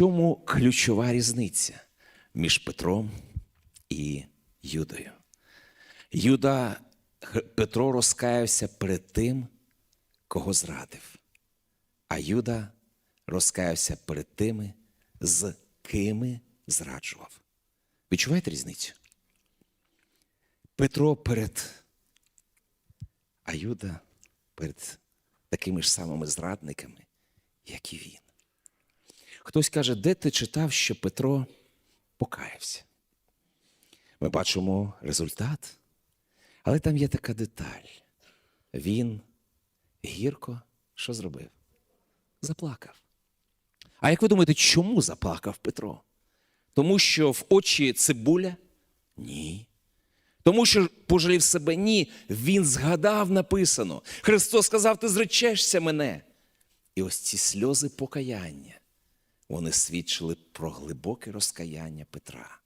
чому ключова різниця між Петром і Юдою? Юда Петро розкаявся перед тим, кого зрадив, а Юда розкаявся перед тими, з кими зраджував. Відчуваєте різницю? Петро перед, а Юда перед такими ж самими зрадниками, як і він. Хтось каже, де ти читав, що Петро покаявся? Ми бачимо результат, але там є така деталь. Він гірко що зробив? Заплакав. А як ви думаєте, чому заплакав Петро? Тому що в очі цибуля? Ні. Тому що пожалів себе? Ні. Він згадав написано. Христос сказав, ти зречешся мене. І ось ці сльози покаяння, вони свідчили про глибоке розкаяння Петра.